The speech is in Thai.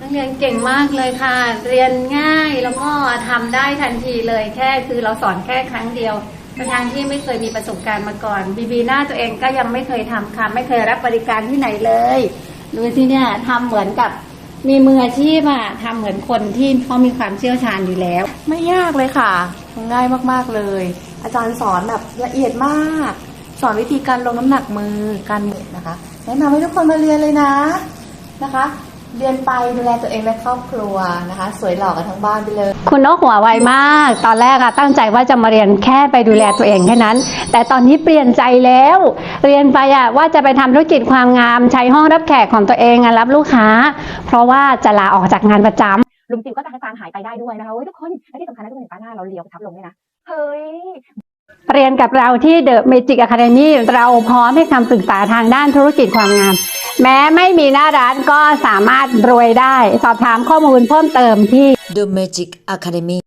นักเรียนเก่งมากเลยค่ะ เรียนง่ายแล้วก็ทำได้ทันทีเลยแค่คือเราสอนแค่ครั้งเดียวประทางที่ไม่เคยมีประสบการณ์มาก่อนบีบีหน้าตัวเองก็ยังไม่เคยทำค่ะ ไม่เคยรับบริการที่ไหนเลยดูสิเนี่ยทำเหมือนกับมีมืออาชีพอะทำเหมือนคนที่เขามีความเชี่ยวชาญอยู่แล้ว ไม่ยากเลยค่ะ ง่ายมากๆเลย อาจารย์สอนแบบละเอียดมาก สอนวิธีการลงน้ำหนักมือการหมุนนะคะแนะนำให้ทุกคนมาเรียนเลยนะนะคะ เรียนไปดูแลตัวเองและครอบครัวนะคะ สวยหล่อกันทั้งบ้านไปเลย คุณนกหัวไวมาก ตอนแรกอะตั้งใจว่าจะมาเรียนแค่ไปดูแลตัวเองแค่นั้น แต่ตอนนี้เปลี่ยนใจแล้ว เรียนไปอะว่าจะไปทำธุรกิจความงามใช้ห้องรับแขกของตัวเองอะรับลูกค้า เพราะว่าจะลาออกจากงานประจำลุงจิ๋วก็จะให้ฟางหายไปได้ด้วยนะคะเฮ้ยทุกคนและที่สำคัญนะทุกคนเห็นป้าหน้าเราเลี้ยวทับลงเนี่ยนะเฮ้ยเรียนกับเราที่ The Magic Academy เราพร้อมให้คำปรึกษาทางด้านธุรกิจความงาม แม้ไม่มีหน้าร้านก็สามารถรวยได้ สอบถามข้อมูลเพิ่มเติมที่ The Magic Academy